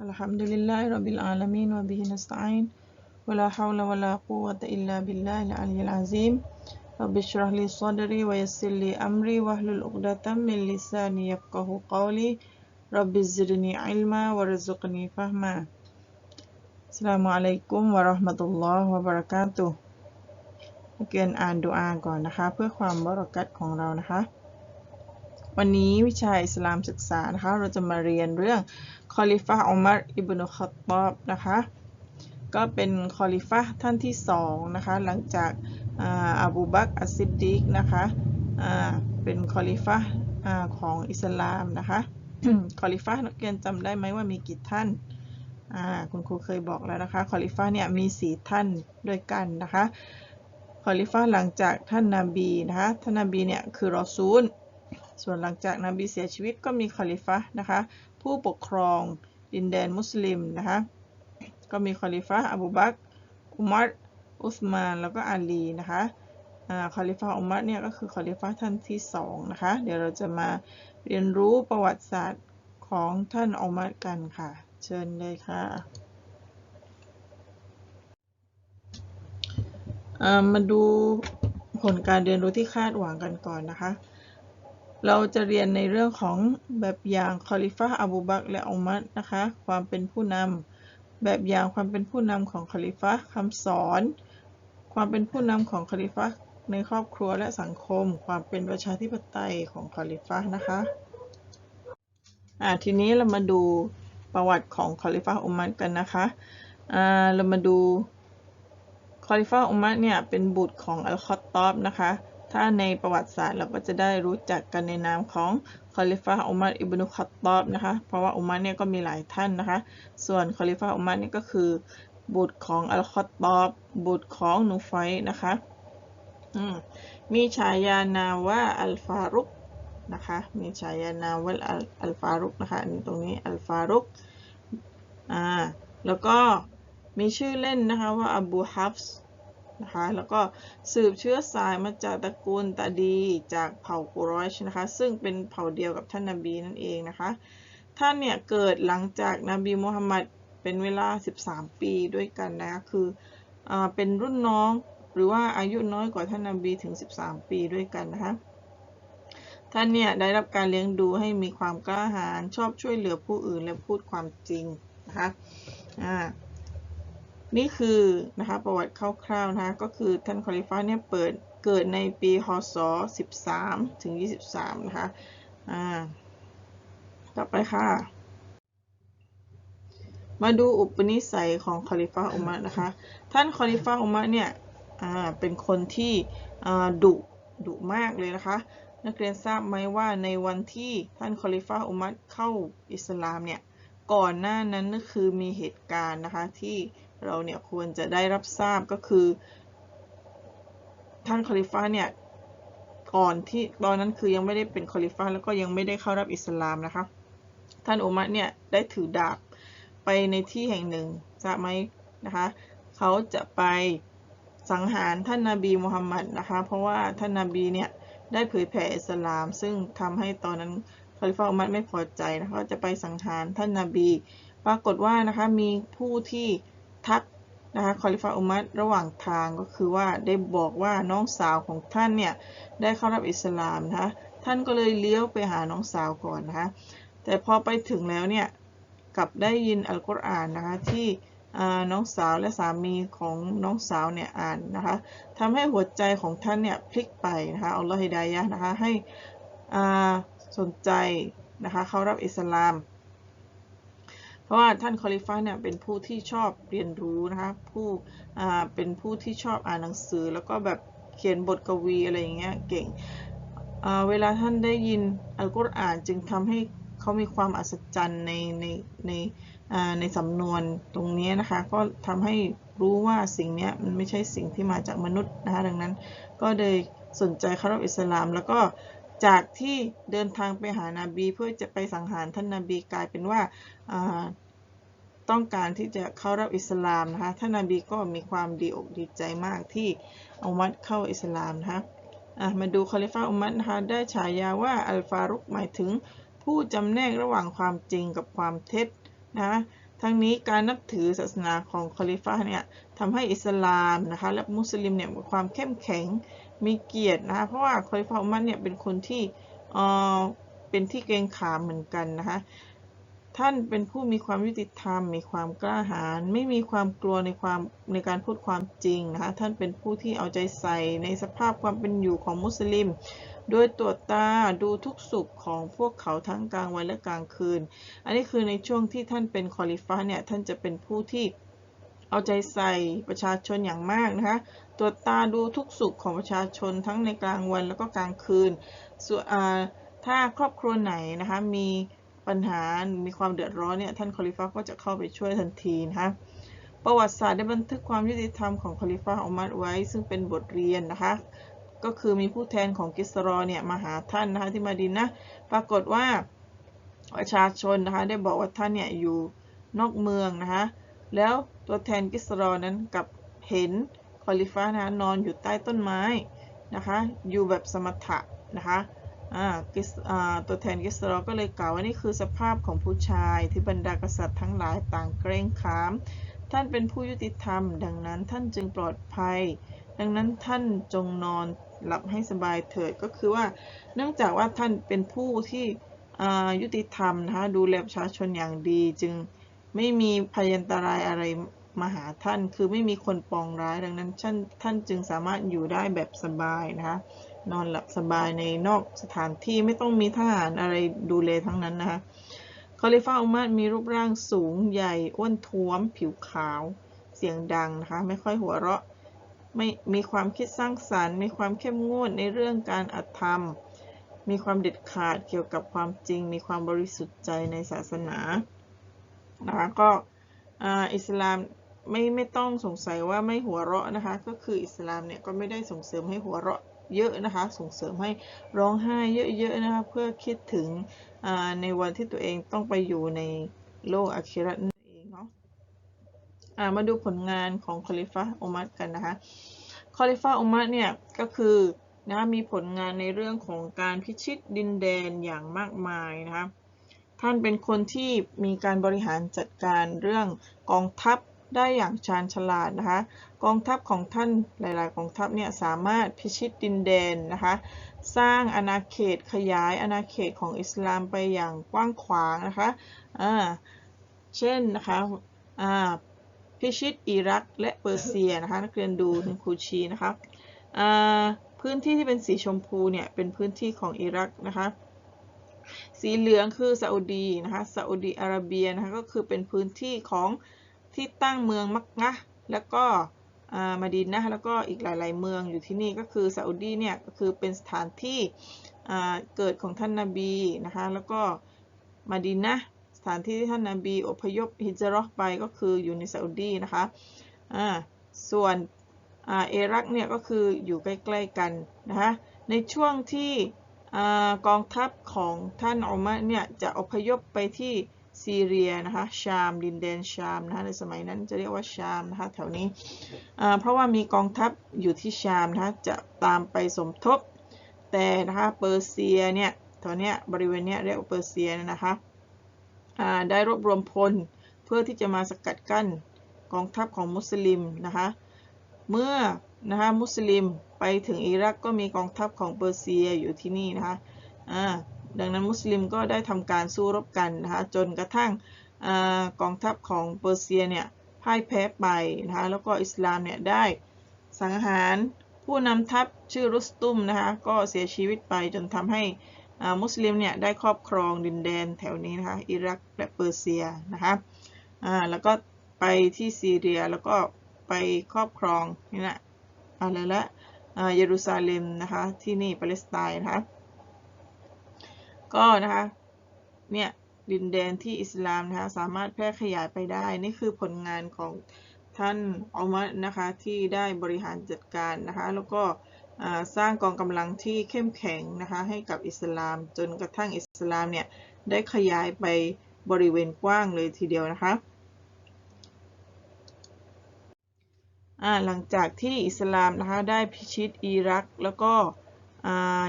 الحمد لله رب العالمين وبه نستعين ولا حول ولا قوة إلا بالله العلي العظيم رب اشرح لي صدري ويسر لي أمري واحلل عقدة من لساني يفقه قولي رب زدني علما وارزقني فهما السلام عليكم ورحمة الله وبركاته นักเรียนอ่านดูอาก่อนนะคะ เพื่อความบรักัตของเรานะคะ วันนี้วิชาอิสลามศึกษานะคะ เราจะมาเรียนเรื่อง คอลิฟะอุมัรอิบนุขัตตอบนะคะ ก็เป็นคอลิฟะท่านที่สองนะคะ หลังจากอาบูบักอัสซิดดีกนะคะเป็นคอลิฟะอ่าของอิสลามนะคะคอลิฟะนักเรียนจำได้ไหมว่ามีกี่ท่านคุณครูเคยบอกแล้วนะคะคอลิฟะเนี่ยมีสี่ท่านด้วยกันนะคะคอลิฟะหลังจากท่านนาบีนะคะท่านนาบีเนี่ยคือรอซูล ส่วนหลังจากนบีเสียชีวิตก็มีคอลิฟะนะคะ ผู้ปกครองดินแดนมุสลิมนะคะก็มีคอลิฟะอบูบักอุมัรอุสมานแล้วก็อาลีนะคะคอลิฟะอุมัรเนี่ยก็คือคอลิฟะท่านที่สองนะคะเดี๋ยวเราจะมาเรียนรู้ประวัติศาสตร์ของท่านอุมัรกันค่ะ เชิญเลยค่ะมาดูผลการเรียนรู้ที่คาดหวังกันก่อนนะคะ เราจะเรียนในเรื่องของแบบอย่างคอลิฟะอบูบักและอุมัรนะคะ ความเป็นผู้นำแบบอย่างความเป็นผู้นำของคอลิฟะคำสอน ความเป็นผู้นำของคอลิฟะในครอบครัวและสังคม ความเป็นประชาธิปไตยของคอลิฟะนะคะอ่าทีนี้เรามาดูประวัติของคอลิฟะอุมัรกันนะคะอ่าเรามาดูคอลิฟะอุมัรเนี่ยเป็นบุตรของอัลคอตตอบนะคะ ถ้าในประวัติศาสตร์เราก็จะได้รู้จักกันในนามของคอลิฟะอุมัรอิบนุคัตตอบนะคะ เพราะว่าอุมัรเนี่ยก็มีหลายท่านนะคะ ส่วนคอลิฟะอุมัรเนี่ยก็คือบุตรของอัลคอตตอบ บุตรของนูไฟนะคะมีฉายานามว่าอัลฟารุกนะคะ มีฉายานามว่าอัลฟารุกนะคะอันนี้ตรงนี้อัลฟารุกอ่าแล้วก็มีชื่อเล่นนะคะว่าอบูฮัฟส์ นะคะแล้วก็สืบเชื้อสายมาจากตระกูลตาดีจากเผ่ากุรอยชนะคะ ซึ่งเป็นเผ่าเดียวกับท่านนาบีนั่นเองนะคะ ท่านเนี่ยเกิดหลังจากนบีมุฮัมหมัดเป็นเวลา 13 ปีด้วยกันนะคะคืออเป็นรุ่นน้องหรือว่าอายุน้อยกว่าท่านนาบีถึง 13 ปีด้วยกันนะคะท่านเนี่ยได้รับการเลี้ยงดูให้มีความกล้าหาญชอบช่วยเหลือผู้อื่นและพูดความจริงนะคะอ่า นี่คือนะคะประวัติคร่าวๆนะคะก็คือท่านคอลิฟ้าเนี่ยเปิดเกิดในปีคศ13 ถึง 23 นะคะอ่าต่อไปค่ะ มาดูอุปนิสัยของคอลิฟ้าอุมัรนะคะ ท่านคอลิฟ้าอุมัรเนี่ยอ่าเป็นคนที่อ่าดุดุมากเลยนะคะ นักเรียนทราบไหมว่าในวันที่ท่านคอลิฟ้าอุมัรเข้าอิสลามเนี่ยก่อนหน้านั้นก็คือมีเหตุการณ์นะคะที่ เราเนี่ยควรจะได้รับทราบก็คือ ท่านคอลิฟ้าเนี่ยก่อนที่ตอนนั้นคือยังไม่ได้เป็นคอลิฟ้าแล้วก็ยังไม่ได้เข้ารับอิสลามนะคะ ท่านอุมัรเนี่ยได้ถือดาบไปในที่แห่งหนึ่งทราบไหมนะคะเขาจะไปสังหารท่านนาบีมุฮัมมัดนะคะ เพราะว่าท่านนาบีเนี่ยได้เผยแผ่อิสลาม ซึ่งทำให้ตอนนั้นคอลิฟ้าอุมัรไม่พอใจนะคะจะไปสังหารท่านนาบี ปรากฏว่านะคะมีผู้ที่ ทักนะคะคอลิฟาอุมัดระหว่างทางก็คือว่าได้บอกว่าน้องสาวของท่านเนี่ยได้เข้ารับอิสลามนะคะท่านก็เลยเลี้ยวไปหาน้องสาวก่อนนะคะแต่พอไปถึงแล้วเนี่ยกลับได้ยินอัลกุรอานนะคะที่น้องสาวและสามีของน้องสาวเนี่ยอ่านนะคะทำให้หัวใจของท่านเนี่ยพลิกไปนะคะอัลลอฮิดายะนะคะให้สนใจนะคะเข้ารับอิสลาม เพราะว่าท่านคอลิฟ้าเนี่ยเป็นผู้ที่ชอบเรียนรู้นะคะผู้เป็นผู้ที่ชอบอ่านหนังสือ แล้วก็แบบเขียนบทกวีอะไรอย่างเงี้ยเก่งเวลาท่านได้ยินอัลกุรอานจึงทำให้เขามีความอัศจรรย์ในในในในสำนวนตรงนี้นะคะ ก็ทำให้รู้ว่าสิ่งนี้มันไม่ใช่สิ่งที่มาจากมนุษย์นะคะดังนั้น ก็เลยสนใจเข้ารับอิสลาม แล้วก็ จากที่เดินทางไปหานาบีเพื่อจะไปสังหารท่านนาบีกลายเป็นว่าต้องการที่จะเข้ารับอิสลามนะคะท่านนาบีก็มีความดีอกดีใจมากที่อุมัดเข้าอิสลามนะคะมาดูคอลิฟาอุมัดนะคะได้ฉายาว่าอัลฟารุกหมายถึงผู้จำแนกระหว่างความจริงกับความเท็จนะทั้งนี้การนับถือศาสนาของคอลิฟะห์เนี่ยทำให้อิสลามนะคะและมุสลิมเนี่ยมีความเข้มแข็ง มีเกียรตินะคะเพราะว่าคอลิฟะห์อุมัรเนี่ยเป็นคนที่เอ่อเป็นที่เกรงขามเหมือนกันนะคะท่านเป็นผู้มีความยุติธรรม มีความกล้าหาญไม่มีความกลัวในความในการพูดความจริงนะคะท่านเป็นผู้ที่เอาใจใส่ในสภาพความเป็นอยู่ของมุสลิมโดยตรวจตาดูทุกสุขของพวกเขาทั้งกลางวันและกลางคืน อันนี้คือในช่วงที่ท่านเป็นคอลิฟะห์เนี่ยท่านจะเป็นผู้ที่ เอาใจใส่ประชาชนอย่างมากนะคะ ตรวจตาดูทุกสุขของประชาชนทั้งในกลางวันแล้วก็กลางคืนส่วนถ้าครอบครัวไหนนะคะมีปัญหา มีความเดือดร้อนเนี่ยท่านคอลิฟะห์ก็จะเข้าไปช่วยทันทีนะคะประวัติศาสตร์ได้บันทึกความยุติธรรมของคอลิฟะห์อุมัรไว้ ซึ่งเป็นบทเรียนนะคะ ก็คือมีผู้แทนของกิสรอเนี่ยมาหาท่านนะคะที่มาดินนะปรากฏว่าประชาชนนะคะได้บอกว่าท่านเนี่ยอยู่นอกเมืองนะคะ แล้วตัวแทนกิสรอนั้นกับเห็นคอลิฟะห์นะคะนอนอยู่ใต้ต้นไม้นะคะอยู่แบบสมถะนะคะตัวแทนกิสรอก็เลยกล่าวว่านี่คือสภาพของผู้ชายที่บรรดากษัตริย์ทั้งหลายต่างเกรงขาม ท่านเป็นผู้ยุติธรรม ดังนั้นท่านจึงปลอดภัย ดังนั้นท่านจงนอนหลับให้สบายเถิดก็คือว่า เนื่องจากว่าท่านเป็นผู้ที่ยุติธรรมนะคะดูแลประชาชนอย่างดีจึง ไม่มีพยันตรายอะไรมาหาท่าน คือไม่มีคนปองร้าย ดังนั้นท่านท่านจึงสามารถอยู่ได้แบบสบายนะคะนอนหลับสบายในนอกสถานที่ไม่ต้องมีทหารอะไรดูแลทั้งนั้นนะคะคอลิฟ้าอุมัดมีรูปร่างสูงใหญ่อ้วนท้วม ผิวขาว เสียงดังนะคะ ไม่ค่อยหัวเราะ ไม่มีความคิดสร้างสารรค์ มีความเข้มงวดในเรื่องการอธรรม มีความเด็ดขาดเกี่ยวกับความจริง มีความบริสุทธิ์ใจในศาสนา นะคะก็อิสลามไม่ไม่ต้องสงสัยว่าไม่หัวเราะนะคะ ก็คืออิสลามเนี่ยก็ไม่ได้ส่งเสริมให้หัวเราะเยอะนะคะ ส่งเสริมให้ร้องไห้เยอะๆนะคะเพื่อคิดถึงในวันที่ตัวเองต้องไปอยู่ในโลกอาคิรัตนั่นเองเนาะมาดูผลงานของคอลิฟะอุมัดกันนะคะคอลิฟะอุมัดเนี่ยก็คือนะมีผลงานในเรื่องของการพิชิตดินแดนอย่างมากมายนะคะ ท่านเป็นคนที่มีการบริหารจัดการเรื่องกองทัพได้อย่างชาญฉลาดนะคะ กองทัพของท่านหลาย ๆ กองทัพเนี่ยสามารถพิชิตดินแดนนะคะ สร้างอาณาเขตขยายอาณาเขตของอิสลามไปอย่างกว้างขวางนะคะอ่าเช่นนะคะอ่าพิชิตอิรักและเปอร์เซียนะคะนักเรียนดูในคูชีนะคะอ่าพื้นที่ที่เป็นสีชมพูเนี่ยเป็นพื้นที่ของอิรักนะคะ สีเหลืองคือซาอุดีนะคะซาอุดีอาระเบียนะคะก็คือเป็นพื้นที่ของที่ตั้งเมืองมักงะแล้วก็มาดินนะแล้วก็อีกหลาย ๆ เมืองอยู่ที่นี่ก็คือซาอุดีเนี่ยก็คือเป็นสถานที่เกิดของท่านนาบีนะคะแล้วก็มาดินนะสถานที่ที่ท่านนาบีอพยพฮิจรัตไปก็คืออยู่ในซาอุดีนะคะส่วนเอรักเนี่ยก็คืออยู่ใกล้ ๆ กันนะคะในช่วงที่ กองทัพของท่านอัลมาเนี่ยจะอพยพไปที่ซีเรียนะคะชามดินแดนชามนะคะในสมัยนั้นจะเรียกว่าชามนะคะแถวนี้เพราะว่ามีกองทัพอยู่ที่ชามนะคะจะตามไปสมทบ แต่นะคะเปอร์เซียเนี่ยตอนนี้บริเวณเนี้ยเรียกว่าเปอร์เซียนะคะได้รวบรวมพลเพื่อที่จะมาสกัดกั้นกองทัพของมุสลิมนะคะเมื่อ นะคะมุสลิมไปถึงอิรักก็มีกองทัพของเปอร์เซียอยู่ที่นี่นะคะดังนั้นมุสลิมก็ได้ทำการสู้รบกันนะคะจนกระทั่งอกองทัพของเปอร์เซียเนี่ยพ่ายแพ้ไปนะคะแล้วก็อิสลามเนี่ยได้สังหารผู้นำทัพชื่อรุสตุมนะคะก็เสียชีวิตไปจนทำให้มุสลิมเนี่ยได้ครอบครองดินแดนแถวนี้นะคะอิรักและเปอร์เซียนะคะแล้วก็ไปที่ซีเรียแล้วก็ไปครอบครองนี่แหละ อะไรละเยรูซาเล็มนะคะที่นี่ปาเลสไตน์นะคะก็นะคะเนี่ยดินแดนที่อิสลามนะคะสามารถแพร่ขยายไปได้ นี่คือผลงานของท่านอัลมัดนะคะที่ได้บริหารจัดการนะคะแล้วก็สร้างกองกำลังที่เข้มแข็งนะคะให้กับอิสลามจนกระทั่งอิสลามเนี่ยได้ขยายไปบริเวณกว้างเลยทีเดียวนะคะ หลังจากที่อิสลามนะคะได้พิชิตอิรัก แล้วก็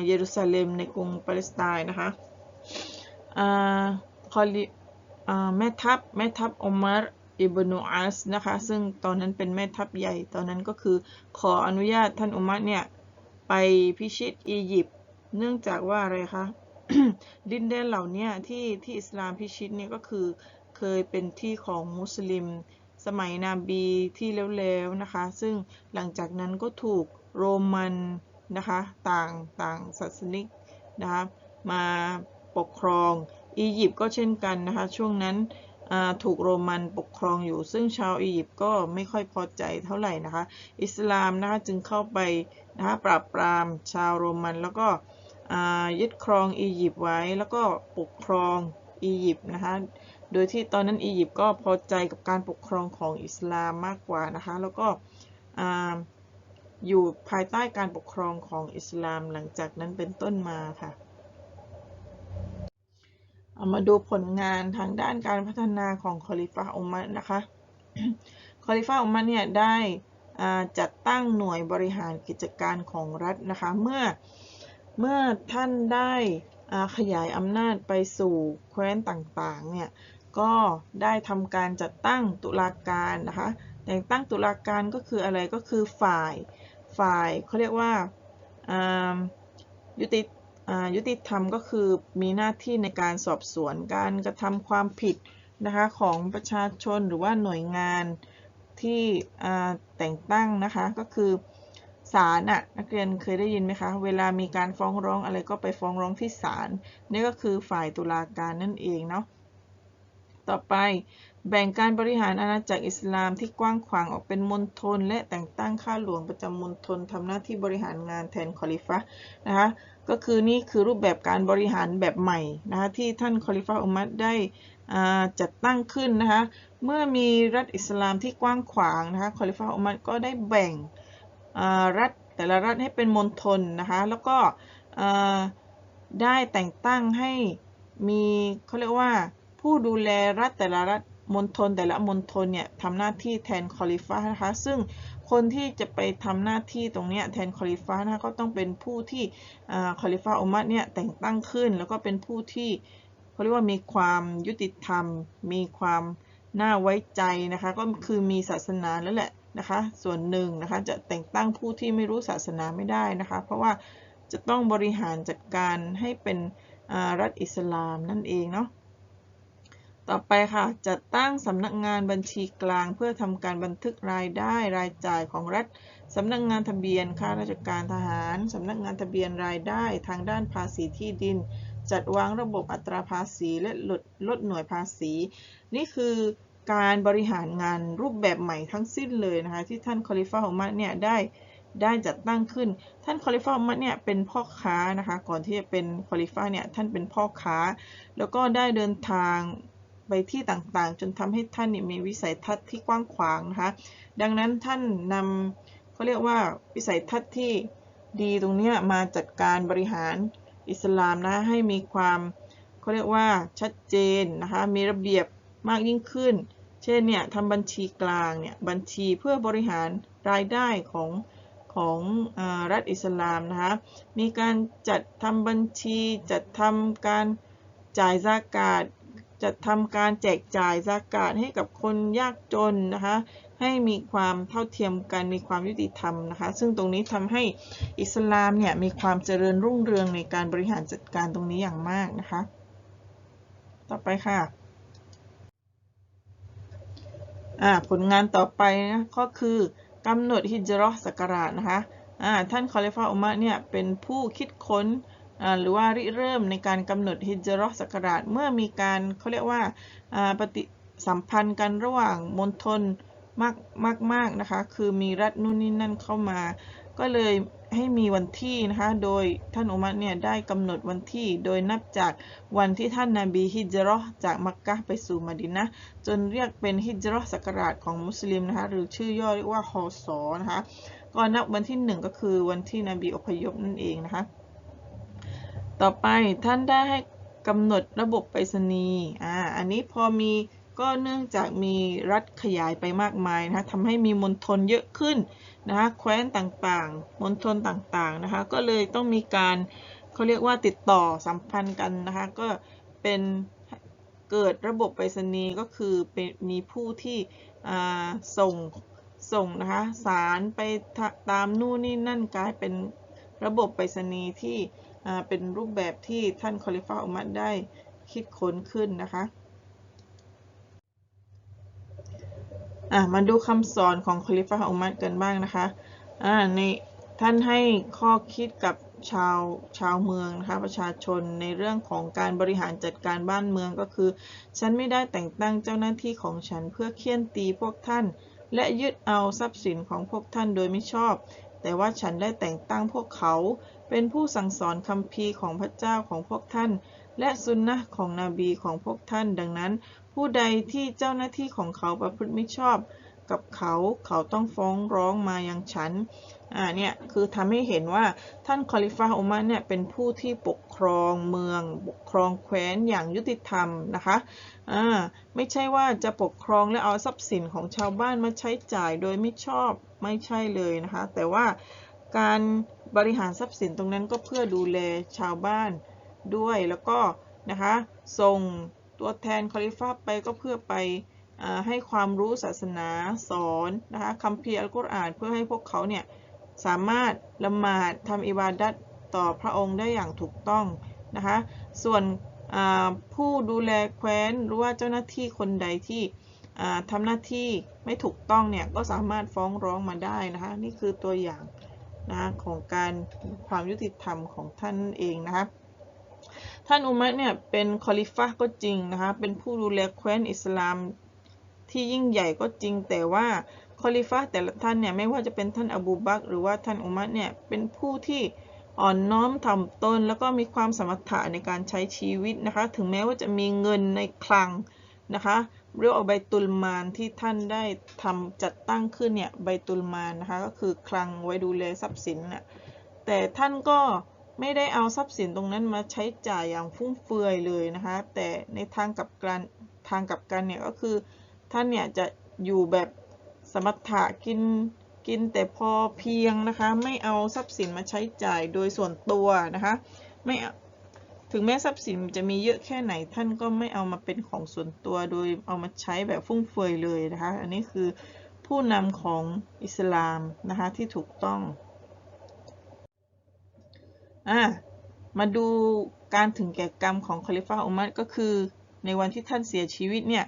เยรูซาเล็มในกรุงปาเลสไตน์นะคะคอลิแม่ทัพแม่ทัพอุมัรอิบนุอัสนะคะซึ่งตอนนั้นเป็นแม่ทัพใหญ่ตอนนั้นก็คือขออนุญาตท่านอุมัรเนี่ยไปพิชิตอียิปต์เนื่องจากว่าอะไรคะดินแดนเหล่านี้ที่ที่อิสลามพิชิตเนี่ยก็คือเคยเป็นที่ของมุสลิม สมัยนาบีที่แล้วๆนะคะ ซึ่งหลังจากนั้นก็ถูกโรมันนะคะต่างต่างศาสนิกนะคะมาปกครองอียิปต์ก็เช่นกันนะคะ ช่วงนั้นถูกโรมันปกครองอยู่ ซึ่งชาวอียิปต์ก็ไม่ค่อยพอใจเท่าไหร่นะคะ อิสลามนะคะจึงเข้าไปนะคะปราบปรามชาวโรมัน แล้วก็ยึดครองอียิปต์ไว้ แล้วก็ปกครองอียิปต์นะคะ โดยที่ตอนนั้นอียิปต์ก็พอใจกับการปกครองของอิสลามมากกว่านะคะ แล้วก็ออยู่ภายใต้การปกครองของอิสลามหลังจากนั้นเป็นต้นมาค่ะเอามาดูผลงานทางด้านการพัฒนาของคอลิฟะอุมัดนะคะ คอลิฟะอุมัดเนี่ยได้จัดตั้งหน่วยบริหารกิจการของรัฐนะคะ เมื่อเมื่อท่านได้ขยายอำนาจไปสู่แคว้นต่างๆเนี่ย ก็ได้ทำการจัดตั้งตุลาการนะคะ แต่งตั้งตุลาการก็คืออะไรก็คือฝ่ายฝ่ายเขาเรียกว่าายุติยุติธรรมก็คือมีหน้าที่ในการสอบสวนการกระทำความผิดนะคะของประชาชนหรือว่าหน่วยงานที่แต่งตั้งนะคะก็คือศาลน่ะนักเรียนเคยได้ยินไหมคะเวลามีการฟ้องร้องอะไรก็ไปฟ้องร้องที่ศาลนี่ก็คือฝ่ายตุลาการนั่นเองเนาะ ต่อไป แบ่งการบริหารอาณาจักรอิสลามที่กว้างขวางออกเป็นมณฑลและแต่งตั้งข้าหลวงประจำมณฑลทำหน้าที่บริหารงานแทนคอลิฟะนะคะก็คือนี่คือรูปแบบการบริหารแบบใหม่นะคะที่ท่านคอลิฟะอุมัดได้จัดตั้งขึ้นนะคะเมื่อมีรัฐอิสลามที่กว้างขวางนะคะคอลิฟะอุมัดก็ได้แบ่งรัฐแต่ละรัฐให้เป็นมณฑลนะคะแล้วก็ได้แต่งตั้งให้มีเขาเรียกว่า ผู้ดูแลรัฐแต่ละรัฐมณฑลแต่ละมณฑลเนี่ยทำหน้าที่แทนคอลิฟะนะคะซึ่งคนที่จะไปทำหน้าที่ตรงเนี้ยแทนคอลิฟะนะคะก็ต้องเป็นผู้ที่คอลิฟะอุมัดเนี่ยแต่งตั้งขึ้น แล้วก็เป็นผู้ที่เขาเรียกว่ามีความยุติธรรม มีความน่าไว้ใจนะคะก็คือมีศาสนาแล้วแหละนะคะส่วนหนึ่งนะคะจะแต่งตั้งผู้ที่ไม่รู้ศาสนาไม่ได้นะคะเพราะว่าจะต้องบริหารจัดการให้เป็นรัฐอิสลามนั่นเองเนาะ ต่อไปค่ะ จัดตั้งสำนักงานบัญชีกลาง เพื่อทำการบันทึกรายได้รายจ่ายของรัฐสำนักงานทะเบียนข้าราชการทหารสำนักงานทะเบียนรายได้ทางด้านภาษีที่ดิน จัดวางระบบอัตราภาษีและลดลดหน่วยภาษี นี่คือการบริหารงานรูปแบบใหม่ทั้งสิ้นเลยนะคะ ที่ท่านคอลิฟะของมัดเนี่ยได้ได้จัดตั้งขึ้น ท่านคอลิฟะมัดเนี่ยเป็นพ่อค้านะคะ ก่อนที่จะเป็นคอลิฟะเนี่ยท่านเป็นพ่อค้า แล้วก็ได้เดินทาง ไปที่ต่างๆ จนทำให้ท่านมีวิสัยทัศน์ที่กว้างขวางนะคะดังนั้นท่านนำเขาเรียกว่าวิสัยทัศน์ที่ดีตรงนี้มาจัดการบริหารอิสลามนะให้มีความเขาเรียกว่าชัดเจนนะคะมีระเบียบมากยิ่งขึ้น เช่นเนี่ยทำบัญชีกลางเนี่ยบัญชีเพื่อบริหารรายได้ของของอรัฐอิสลามนะคะมีการจัดทำบัญชีจัดทำการจ่ายซากาศ จัดทำการแจกจ่ายซากาศให้กับคนยากจนนะคะ ให้มีความเท่าเทียมกันมีความยุติธรรมนะคะ ซึ่งตรงนี้ทำให้อิสลามเนี่ยมีความเจริญรุ่งเรืองในการบริหารจัดการตรงนี้อย่างมากนะคะ ต่อไปค่ะผลงานต่อไปนะก็คือกำหนดฮิจรัศักราชนะคะท่านคอลิฟาอุมะเนี่ยเป็นผู้คิดค้น หรือว่าริเริ่มในการกำหนดฮิจรัศักราชเมื่อมีการเขาเรียกว่าปฏิสัมพันธ์กันระหว่างมณฑลมากมากมากนะคะ คือมีรัฐนู่นนี่นั่นเข้ามา ก็เลยให้มีวันที่นะคะ โดยท่านอุมัตเนี่ยได้กำหนดวันที่โดยนับจากวันที่ท่านนาบีฮิจรัจากมักกะไปสู่มดินะจนเรียกเป็นฮิจรัศักราชของมุสลิมนะคะ หรือชื่อย่อเรียกว่าฮอสอนะคะ ก็นับวันที่ 1 ก็คือวันที่นบีอพยพนั่นเองนะคะ ต่อไปท่านได้ให้กำหนดระบบไปรษณีย์อ่าอันนี้พอมีก็เนื่องจากมีรัฐขยายไปมากมายนะคะทำให้มีมณฑลเยอะขึ้นนะคะแคว้นต่างๆมณฑลต่างๆนะคะก็เลยต้องมีการเขาเรียกว่าติดต่อสัมพันธ์กันนะคะก็เป็นเกิดระบบไปรษณีย์ก็คือเป็นมีผู้ที่อ่าส่งส่งนะคะสารไปตามนู่นนี่นั่นกลายเป็นระบบไปรษณีย์ที่ เป็นรูปแบบที่ท่านคอลิฟาอุมัดได้คิดค้นขึ้นนะคะมาดูคำสอนของคอลิฟาอุมัดกันบ้างนะคะในท่านให้ข้อคิดกับชาวชาวเมืองนะคะประชาชนในเรื่องของการบริหารจัดการบ้านเมืองก็คือ ฉันไม่ได้แต่งตั้งเจ้าหน้าที่ของฉันเพื่อเคี่ยนตีพวกท่าน และยึดเอาทรัพย์สินของพวกท่านโดยไม่ชอบ แต่ว่าฉันได้แต่งตั้งพวกเขา เป็นผู้สั่งสอนคำพีของพระเจ้าของพวกท่าน และสุนนะของนบีของพวกท่าน ดังนั้น ผู้ใดที่เจ้าหน้าที่ของเขาประพฤติไม่ชอบ กับเขา เขาต้องฟ้องร้องมายังฉัน อ่าเนี่ยคือทำให้เห็นว่าท่านคอลิฟาอุมัรเนี่ยเป็นผู้ที่ปกครองเมือง ปกครองแคว้นอย่างยุติธรรมนะคะอ่าไม่ใช่ว่าจะปกครองและเอาทรัพย์สินของชาวบ้านมาใช้จ่ายโดยไม่ชอบไม่ใช่เลยนะคะ แต่ว่าการบริหารทรัพย์สินตรงนั้นก็เพื่อดูแลชาวบ้านด้วยแล้วก็นะคะส่งตัวแทนคอลิฟาไปก็เพื่อไป ให้ความรู้ศาสนาสอนนะคะคัมภีร์อัลกุรอานเพื่อให้พวกเขาเนี่ยสามารถละหมาดทำอิบาดัตต่อพระองค์ได้อย่างถูกต้องนะคะส่วนผู้ดูแลแคว้นหรือว่าเจ้าหน้าที่คนใดที่ทำหน้าที่ไม่ถูกต้องเนี่ยก็สามารถฟ้องร้องมาได้นะคะนี่คือตัวอย่างนะของการความยุติธรรมของท่านเองนะคะท่านอุมัรเนี่ยเป็นคอลิฟะก็จริงนะคะเป็นผู้ดูแลแคว้นอิสลาม ที่ยิ่งใหญ่ก็จริง แต่ว่าคอลิฟะแต่ละท่านเนี่ยไม่ว่าจะเป็นท่านอบูบักหรือว่าท่านอุมัรเนี่ยเป็นผู้ที่อ่อนน้อมถ่อมตน แล้วก็มีความสมรรถะในการใช้ชีวิตนะคะ ถึงแม้ว่าจะมีเงินในคลังนะคะเรียกว่าใบตุลมานที่ท่านได้ทำจัดตั้งขึ้นเนี่ยใบตุลมานนะคะก็คือคลังไว้ดูแลทรัพย์สินน่ะแต่ท่านก็ไม่ได้เอาทรัพย์สินตรงนั้นมาใช้จ่ายอย่างฟุ่มเฟือยเลยนะคะ แต่ในทางกับการทางกับกันเนี่ยก็คือ ท่านเนี่ยจะอยู่แบบสมถะกินกินแต่พอเพียงนะคะ ไม่เอาทรัพย์สินมาใช้จ่ายโดยส่วนตัวนะคะ ไม่ถึงแม้ทรัพย์สินจะมีเยอะแค่ไหนท่านก็ไม่เอามาเป็นของส่วนตัวโดยเอามาใช้แบบฟุ่มเฟือยเลยนะคะ อันนี้คือผู้นำของอิสลามนะคะที่ถูกต้องอะมาดูการถึงแก่กรรมของคอลิฟาอุมัดก็คือในวันที่ท่านเสียชีวิตเนี่ย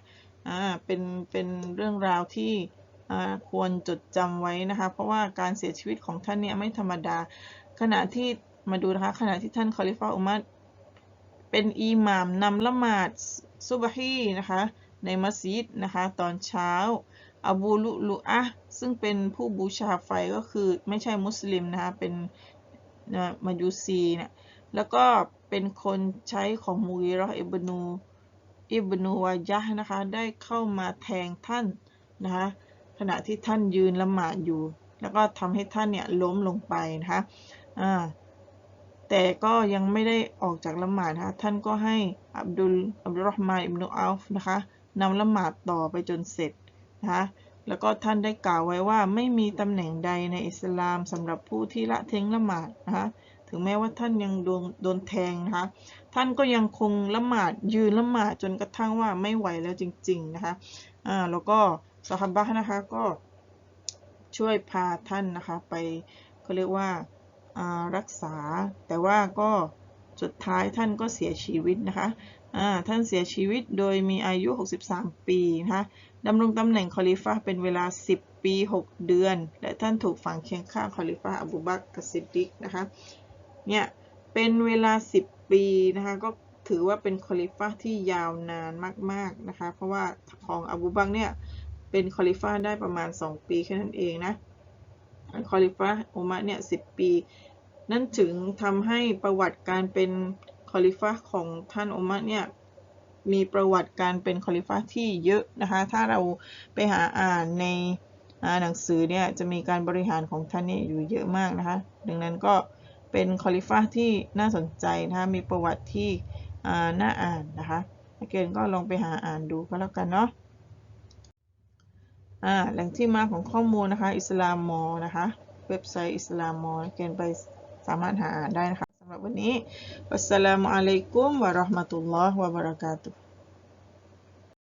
อ่าเป็นเป็นเรื่องราวที่อ่าควรจดจำไว้นะคะเพราะว่าการเสียชีวิตของท่านเนี่ยไม่ธรรมดา ขณะที่มาดูนะคะขณะที่ท่านคอลิฟาอุมัดเป็นอิหม่ามนำละหมาดซุบฮีนะคะในมัสยิดนะคะตอนเช้าอบูลุลุอะซึ่งเป็นผู้บูชาไฟก็คือไม่ใช่มุสลิมนะคะเป็นมายูซีเนี่ยแล้วก็เป็นคนใช้ของมูกีรออิบนู อิบนูวายะนะคะได้เข้ามาแทงท่านนะคะขณะที่ท่านยืนละหมาดอยู่ แล้วก็ทำให้ท่านเนี่ยล้มลงไปนะคะอ่าแต่ก็ยังไม่ได้ออกจากละหมาดนะคะท่านก็ให้อับดุลอับดุลรห์มานอิบนุอัลฟนะคะนำละหมาดต่อไปจนเสร็จนะคะแล้วก็ท่านได้กล่าวไว้ว่าไม่มีตำแหน่งใดในอิสลามสำหรับผู้ที่ละทิ้งละหมาดนะคะ ถึงแม้ว่าท่านยังโดนโดนแทงนะคะ ท่านก็ยังคงละหมาดยืนละหมาดจนกระทั่งว่าไม่ไหวแล้วจริง ๆ นะคะ อ่า แล้วก็สฮาบะนะคะก็ช่วยพาท่านนะคะไปเขาเรียกว่ารักษา แต่ว่าก็สุดท้ายท่านก็เสียชีวิตนะคะท่านเสียชีวิตโดยมีอายุ 63 ปีนะคะดำรงตำแหน่งคอลิฟะเป็นเวลา 10 ปี 6 เดือน และท่านถูกฝังเคียงข้างคอลิฟะอบูบักอัสซิดดิกนะคะ เนี่ย เป็นเวลา 10 ปีนะคะ ก็ถือว่าเป็นคอลิฟะที่ยาวนานมาก ๆ นะคะ เพราะว่าของอบูบักเนี่ยเป็นคอลิฟะได้ประมาณ 2 ปีแค่นั้นเองนะคอลิฟะอุมะเนี่ย10ปี นั่นถึงทำให้ประวัติการเป็นคอลิฟะของท่านอุมะเนี่ยมีประวัติการเป็นคอลิฟะที่เยอะนะคะ ถ้าเราไปหาอ่านในหนังสือเนี่ยจะมีการบริหารของท่านนี่อยู่เยอะมากนะคะ ดังนั้นก็ เป็นคอลิฟะที่น่าสนใจนะคะมีประวัติที่น่าอ่านนะคะนักเรียนก็ลองไปหาอ่านดูก็แล้วกันเนาะแหล่งที่มาของข้อมูลนะคะอิสลามมอนะคะเว็บไซต์อิสลามมอนักเรียนไปสามารถหาอ่านได้นะคะสำหรับวันนี้วัสสลามุอะลัยกุมวะราะห์มะตุลลอฮ์วะบะเราะกาตุฮ์